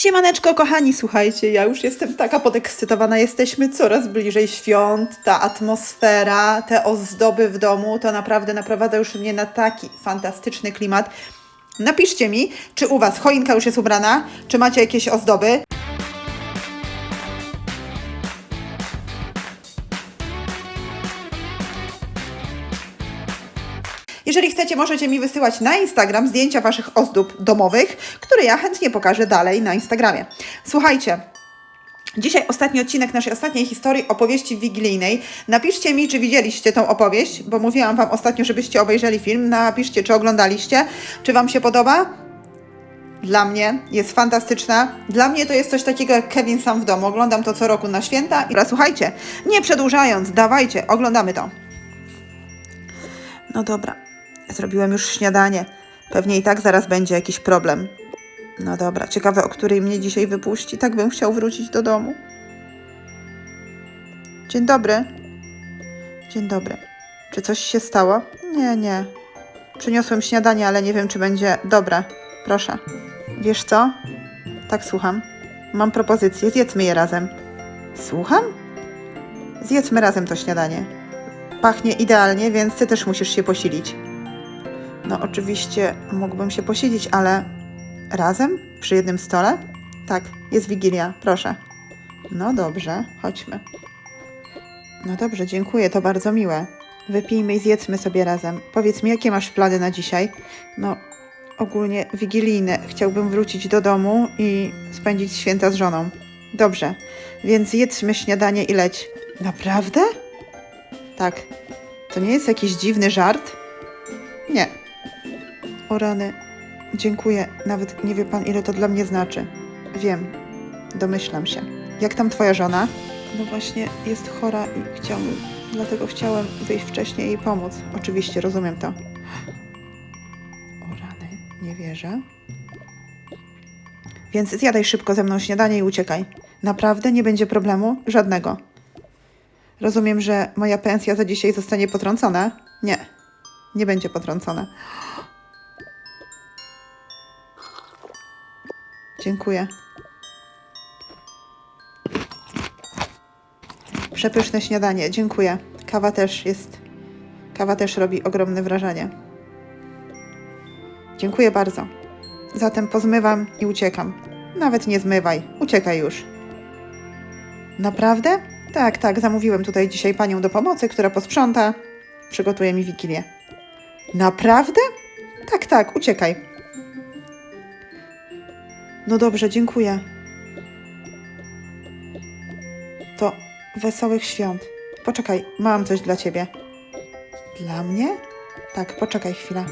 Siemaneczko, kochani, słuchajcie, ja już jestem taka podekscytowana, jesteśmy coraz bliżej świąt, ta atmosfera, te ozdoby w domu, to naprawdę naprowadza już mnie na taki fantastyczny klimat. Napiszcie mi, czy u Was choinka już jest ubrana, czy macie jakieś ozdoby. Jeżeli chcecie, możecie mi wysyłać na Instagram zdjęcia Waszych ozdób domowych, które ja chętnie pokażę dalej na Instagramie. Słuchajcie, Dzisiaj ostatni odcinek naszej ostatniej historii opowieści wigilijnej. Napiszcie mi, czy widzieliście tą opowieść, bo mówiłam Wam ostatnio, żebyście obejrzeli film. Napiszcie, czy oglądaliście, czy Wam się podoba. Dla mnie jest fantastyczna. Dla mnie to jest coś takiego jak Kevin sam w domu. Oglądam to co roku na święta. I słuchajcie, nie przedłużając, dawajcie, oglądamy to. No dobra, zrobiłem już śniadanie. Pewnie i tak zaraz będzie jakiś problem. No dobra, ciekawe, o której mnie dzisiaj wypuści. Tak bym chciał wrócić do domu. Dzień dobry. Dzień dobry. Czy coś się stało? Nie, nie. Przyniosłem śniadanie, ale nie wiem, czy będzie dobre. Proszę. Wiesz co? Tak, słucham. Mam propozycję. Zjedzmy je razem. Słucham? Zjedzmy razem to śniadanie. Pachnie idealnie, więc ty też musisz się posilić. No, oczywiście mógłbym się posilić, ale razem? Przy jednym stole? Tak, jest wigilia, proszę. No dobrze, chodźmy. No dobrze, dziękuję, to bardzo miłe. Wypijmy i zjedzmy sobie razem. Powiedz mi, jakie masz plany na dzisiaj? No, ogólnie wigilijne. Chciałbym wrócić do domu i spędzić święta z żoną. Dobrze, więc jedzmy śniadanie i leć. Naprawdę? Tak. To nie jest jakiś dziwny żart? Nie. O rany. Dziękuję. Nawet nie wie pan, ile to dla mnie znaczy. Wiem. Domyślam się. Jak tam twoja żona? No właśnie, jest chora i chciałam... Dlatego chciałem wyjść wcześniej i pomóc. Oczywiście, rozumiem to. O rany, nie wierzę. Więc zjadaj szybko ze mną śniadanie i uciekaj. Naprawdę nie będzie problemu? Żadnego. Rozumiem, że moja pensja za dzisiaj zostanie potrącona? Nie, nie będzie potrącona. Dziękuję. Przepyszne śniadanie, dziękuję. Kawa też jest. Kawa też robi ogromne wrażenie. Dziękuję bardzo. Zatem pozmywam i uciekam. Nawet nie zmywaj, uciekaj już. Naprawdę? Tak, tak, zamówiłem tutaj dzisiaj panią do pomocy, która posprząta, przygotuje mi wigilię. Naprawdę? Tak, tak, uciekaj. No dobrze, dziękuję. To wesołych świąt. Poczekaj, mam coś dla ciebie. Dla mnie? Tak, poczekaj chwilę.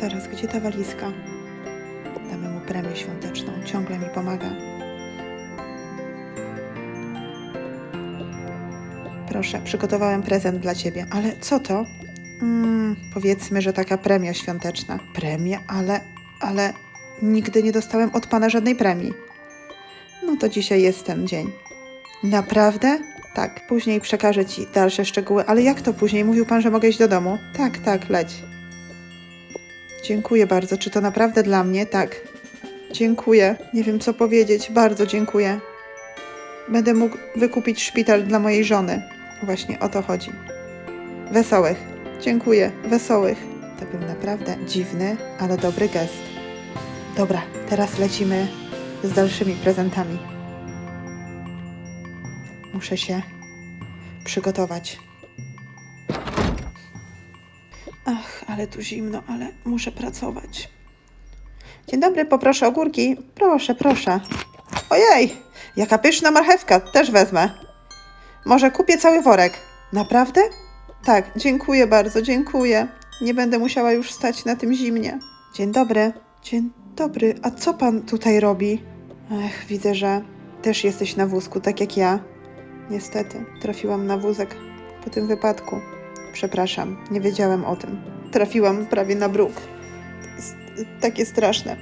Zaraz, gdzie ta walizka? Damy mu premię świąteczną. Ciągle mi pomaga. Proszę, przygotowałem prezent dla ciebie. Ale co to? Mm, powiedzmy, że taka premia świąteczna. Premia? Ale, ale nigdy nie dostałem od pana żadnej premii. No to dzisiaj jest ten dzień. Naprawdę? Tak, później przekażę ci dalsze szczegóły, ale jak to później? Mówił pan, że mogę iść do domu? Tak, tak, leć. Dziękuję bardzo. Czy to naprawdę dla mnie? Tak. Dziękuję. Nie wiem, co powiedzieć. Bardzo dziękuję. Będę mógł wykupić szpital dla mojej żony. Właśnie o to chodzi. Wesołych. Dziękuję. Wesołych. To był naprawdę dziwny, ale dobry gest. Dobra, teraz lecimy z dalszymi prezentami. Muszę się przygotować. Ach, ale tu zimno, ale muszę pracować. Dzień dobry, poproszę ogórki. Proszę, proszę. Ojej, jaka pyszna marchewka, też wezmę. Może kupię cały worek. Naprawdę? Tak, dziękuję bardzo, dziękuję. Nie będę musiała już stać na tym zimnie. Dzień dobry. Dzień dobry, a co pan tutaj robi? Ech, widzę, że też jesteś na wózku, tak jak ja. Niestety, trafiłam na wózek po tym wypadku. Przepraszam, nie wiedziałem o tym. Trafiłam prawie na bruk. Takie straszne.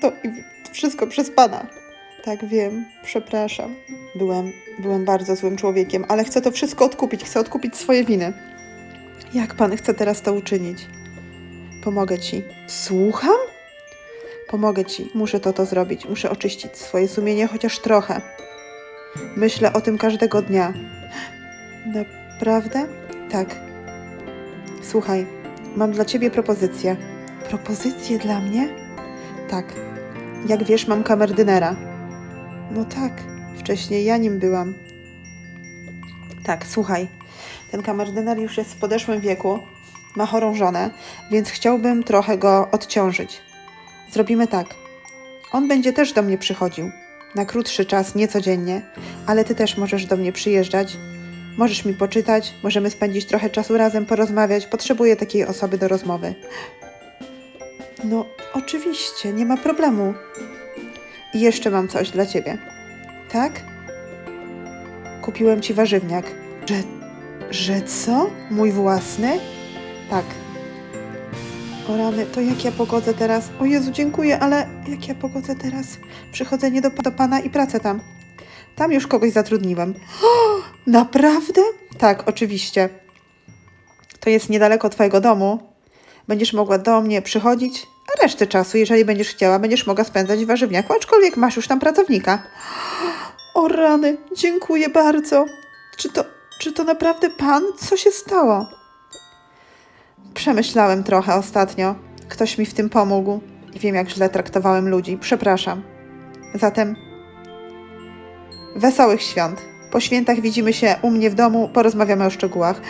To i wszystko przez pana. Tak wiem, przepraszam. Byłem, byłem bardzo złym człowiekiem, ale chcę to wszystko odkupić. Chcę odkupić swoje winy. Jak pan chce teraz to uczynić? Pomogę ci. Słucham? Pomogę ci. Muszę to to zrobić. Muszę oczyścić swoje sumienie chociaż trochę. Myślę o tym każdego dnia. Naprawdę? Tak. Słuchaj, mam dla ciebie propozycję. Propozycję dla mnie? Tak. Jak wiesz, mam kamerdynera. No tak, wcześniej ja nim byłam. Tak, słuchaj. Ten kamerdyner już jest w podeszłym wieku, ma chorą żonę, więc chciałbym trochę go odciążyć. Zrobimy tak. On będzie też do mnie przychodził. Na krótszy czas, nie codziennie, ale ty też możesz do mnie przyjeżdżać. Możesz mi poczytać, możemy spędzić trochę czasu razem, porozmawiać. Potrzebuję takiej osoby do rozmowy. No, oczywiście, nie ma problemu. Jeszcze mam coś dla ciebie. Tak? Kupiłem ci warzywniak. Że, że co? Mój własny? Tak. O rany, to jak ja pogodzę teraz? O Jezu, dziękuję, ale jak ja pogodzę teraz? Przychodzenie do, do pana i pracę tam. Tam już kogoś zatrudniłem. O, naprawdę? Tak, oczywiście. To jest niedaleko twojego domu. Będziesz mogła do mnie przychodzić, a resztę czasu, jeżeli będziesz chciała, będziesz mogła spędzać w warzywniaku, aczkolwiek masz już tam pracownika. O rany, dziękuję bardzo. Czy to, czy to naprawdę pan? Co się stało? Przemyślałem trochę ostatnio. Ktoś mi w tym pomógł i wiem, jak źle traktowałem ludzi. Przepraszam. Zatem wesołych świąt. Po świętach widzimy się u mnie w domu, porozmawiamy o szczegółach.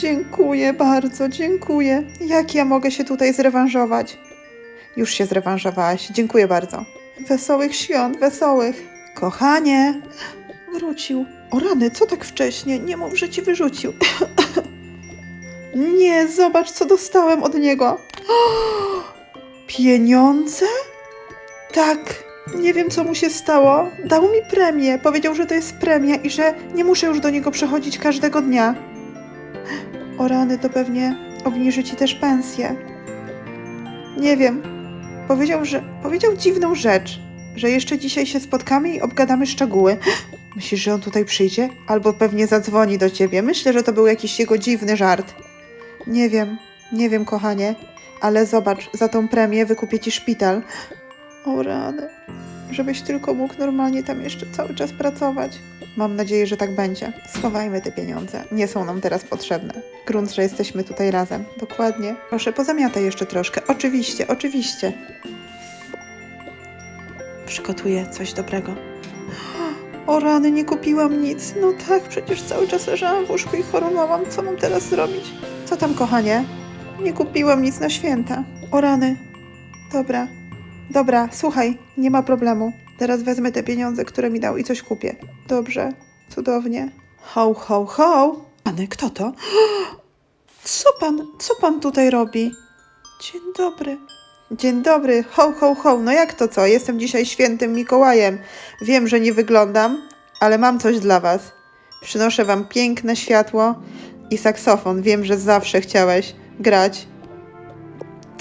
Dziękuję bardzo, dziękuję. Jak ja mogę się tutaj zrewanżować? Już się zrewanżowałaś. Dziękuję bardzo. Wesołych świąt, wesołych. Kochanie, wrócił. O rany, co tak wcześnie? Nie mów, że ci wyrzucił. Nie, zobacz, co dostałem od niego. Pieniądze? Tak, nie wiem, co mu się stało. Dał mi premię. Powiedział, że to jest premia i że nie muszę już do niego przychodzić każdego dnia. O rany, to pewnie obniży ci też pensję. Nie wiem. Powiedział, że. Powiedział dziwną rzecz, że jeszcze dzisiaj się spotkamy i obgadamy szczegóły. Myślisz, że on tutaj przyjdzie? Albo pewnie zadzwoni do ciebie. Myślę, że to był jakiś jego dziwny żart. Nie wiem, nie wiem, kochanie, ale zobacz, za tą premię wykupię ci szpital. O rany, żebyś tylko mógł normalnie tam jeszcze cały czas pracować. Mam nadzieję, że tak będzie. Schowajmy te pieniądze. Nie są nam teraz potrzebne. Grunt, że jesteśmy tutaj razem. Dokładnie. Proszę, pozamiataj jeszcze troszkę. Oczywiście, oczywiście. Przygotuję coś dobrego. O rany, nie kupiłam nic. No tak, przecież cały czas leżałam w łóżku i chorowałam. Co mam teraz zrobić? Co tam, kochanie? Nie kupiłam nic na święta. O rany. Dobra. Dobra, słuchaj, nie ma problemu. Teraz wezmę te pieniądze, które mi dał i coś kupię. Dobrze, cudownie. Ho, ho, ho. Pany, kto to? Co pan, co pan tutaj robi? Dzień dobry. Dzień dobry, ho, ho, ho. No jak to co? Jestem dzisiaj świętym Mikołajem. Wiem, że nie wyglądam, ale mam coś dla was. Przynoszę wam piękne światło i saksofon. Wiem, że zawsze chciałeś grać.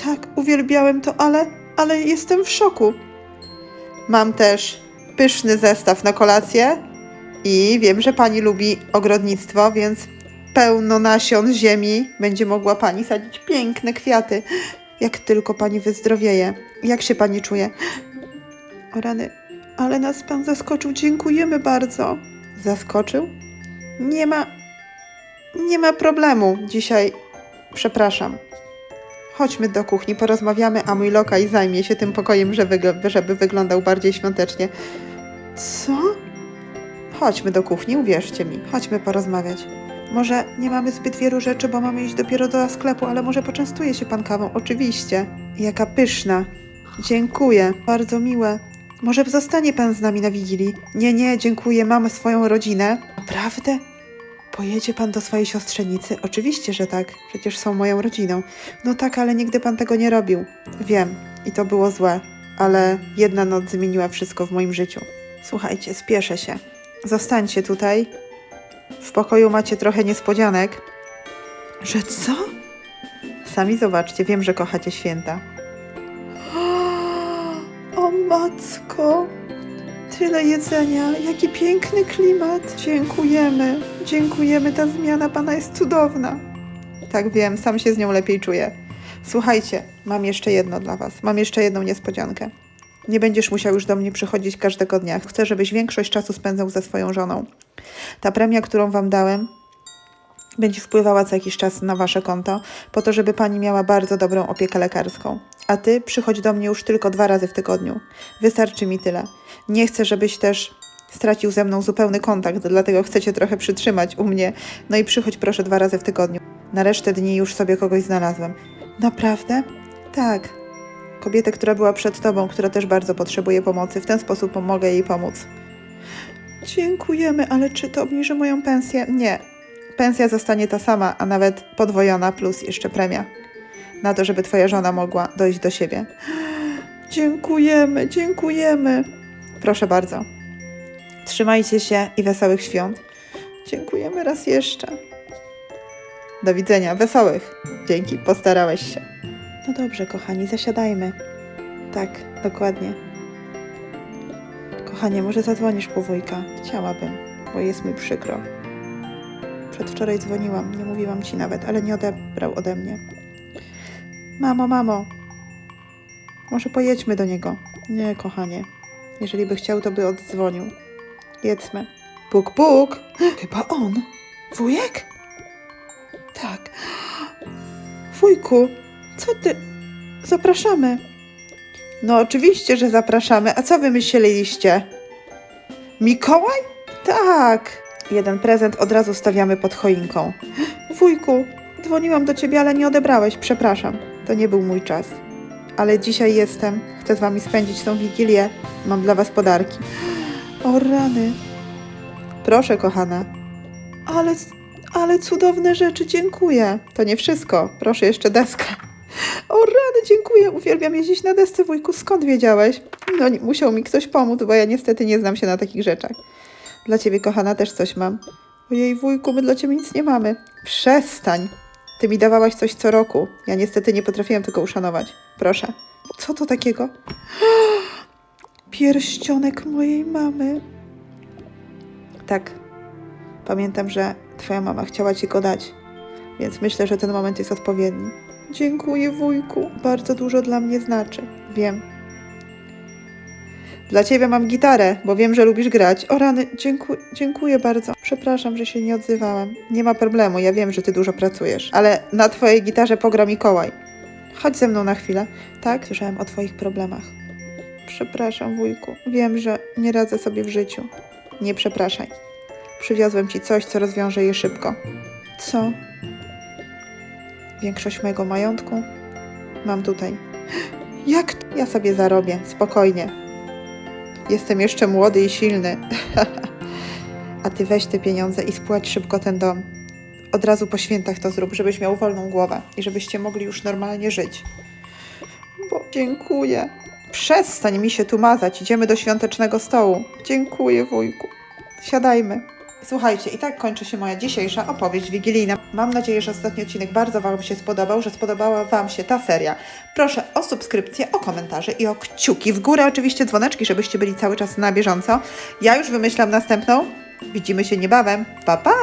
Tak, uwielbiałem to, ale, ale jestem w szoku. Mam też pyszny zestaw na kolację i wiem, że pani lubi ogrodnictwo, więc pełno nasion ziemi będzie mogła pani sadzić piękne kwiaty. Jak tylko pani wyzdrowieje. Jak się pani czuje? O rany, ale nas pan zaskoczył. Dziękujemy bardzo. Zaskoczył? Nie ma. Nie ma problemu. Dzisiaj. Przepraszam. Chodźmy do kuchni, porozmawiamy, a mój lokaj zajmie się tym pokojem, żeby, żeby wyglądał bardziej świątecznie. Co? Chodźmy do kuchni, uwierzcie mi. Chodźmy porozmawiać. Może nie mamy zbyt wielu rzeczy, bo mamy iść dopiero do sklepu, ale może poczęstuje się pan kawą? Oczywiście. Jaka pyszna. Dziękuję. Bardzo miłe. Może zostanie pan z nami na Wigilii? Nie, nie, dziękuję. Mamy swoją rodzinę. Naprawdę? Pojedzie pan do swojej siostrzenicy? Oczywiście, że tak. Przecież są moją rodziną. No tak, ale nigdy pan tego nie robił. Wiem. I to było złe. Ale jedna noc zmieniła wszystko w moim życiu. Słuchajcie, spieszę się. Zostańcie tutaj. W pokoju macie trochę niespodzianek. Że co? Sami zobaczcie, wiem, że kochacie święta. O matko! Tyle jedzenia, jaki piękny klimat. Dziękujemy, dziękujemy, ta zmiana pana jest cudowna. Tak wiem, sam się z nią lepiej czuję. Słuchajcie, mam jeszcze jedno dla Was. Mam jeszcze jedną niespodziankę. Nie będziesz musiał już do mnie przychodzić każdego dnia. Chcę, żebyś większość czasu spędzał ze swoją żoną. Ta premia, którą Wam dałem, będzie wpływała co jakiś czas na Wasze konto, po to, żeby Pani miała bardzo dobrą opiekę lekarską. A Ty przychodź do mnie już tylko dwa razy w tygodniu. Wystarczy mi tyle. Nie chcę, żebyś też stracił ze mną zupełny kontakt, dlatego chcę Cię trochę przytrzymać u mnie. No i przychodź proszę dwa razy w tygodniu. Na resztę dni już sobie kogoś znalazłem. Naprawdę? Tak. Kobietę, która była przed Tobą, która też bardzo potrzebuje pomocy. W ten sposób pomogę jej pomóc. Dziękujemy, ale czy to obniży moją pensję? Nie. Pensja zostanie ta sama, a nawet podwojona plus jeszcze premia. Na to, żeby Twoja żona mogła dojść do siebie. Dziękujemy, dziękujemy. Proszę bardzo. Trzymajcie się i wesołych świąt. Dziękujemy raz jeszcze. Do widzenia, wesołych. Dzięki, postarałeś się. No dobrze, kochani, zasiadajmy. Tak, dokładnie. Kochanie, może zadzwonisz po wujka? Chciałabym, bo jest mi przykro. Przedwczoraj dzwoniłam, nie mówiłam ci nawet, ale nie odebrał ode mnie. Mamo, mamo, może pojedźmy do niego. Nie, kochanie. Jeżeli by chciał, to by oddzwonił. Jedzmy. Puk, puk. Chyba on. Wujek? Tak. Wujku, co ty? Zapraszamy. No oczywiście, że zapraszamy. A co wy myśleliście? Mikołaj? Tak. Jeden prezent od razu stawiamy pod choinką. Wujku, dzwoniłam do ciebie, ale nie odebrałeś. Przepraszam. To nie był mój czas. Ale dzisiaj jestem. Chcę z wami spędzić tą wigilię. Mam dla was podarki. O rany. Proszę, kochana. Ale, ale cudowne rzeczy, dziękuję. To nie wszystko. Proszę, jeszcze deska. O rany, dziękuję. Uwielbiam jeździć na desce, wujku. Skąd wiedziałeś? No, musiał mi ktoś pomóc, bo ja niestety nie znam się na takich rzeczach. Dla ciebie, kochana, też coś mam. Ojej, wujku, my dla ciebie nic nie mamy. Przestań. Ty mi dawałaś coś co roku. Ja niestety nie potrafiłem tego uszanować. Proszę. Co to takiego? Pierścionek mojej mamy. Tak. Pamiętam, że twoja mama chciała ci go dać, więc myślę, że ten moment jest odpowiedni. Dziękuję, wujku. Bardzo dużo dla mnie znaczy. Wiem. Dla ciebie mam gitarę, bo wiem, że lubisz grać. O rany, dziękuję, dziękuję bardzo. Przepraszam, że się nie odzywałem. Nie ma problemu, ja wiem, że ty dużo pracujesz. Ale na twojej gitarze pogra Mikołaj. Chodź ze mną na chwilę. Tak, słyszałem o twoich problemach. Przepraszam, wujku. Wiem, że nie radzę sobie w życiu. Nie przepraszaj. Przywiozłem ci coś, co rozwiąże je szybko. Co? Większość mojego majątku mam tutaj. Jak? Ja sobie zarobię, spokojnie. Jestem jeszcze młody i silny. A ty weź te pieniądze i spłać szybko ten dom. Od razu po świętach to zrób, żebyś miał wolną głowę i żebyście mogli już normalnie żyć. Bo dziękuję. Przestań mi się tu mazać. Idziemy do świątecznego stołu. Dziękuję, wujku. Siadajmy. Słuchajcie, i tak kończy się moja dzisiejsza opowieść wigilijna. Mam nadzieję, że ostatni odcinek bardzo Wam się spodobał, że spodobała Wam się ta seria. Proszę o subskrypcję, o komentarze i o kciuki w górę, oczywiście dzwoneczki, żebyście byli cały czas na bieżąco. Ja już wymyślam następną. Widzimy się niebawem. Pa, pa!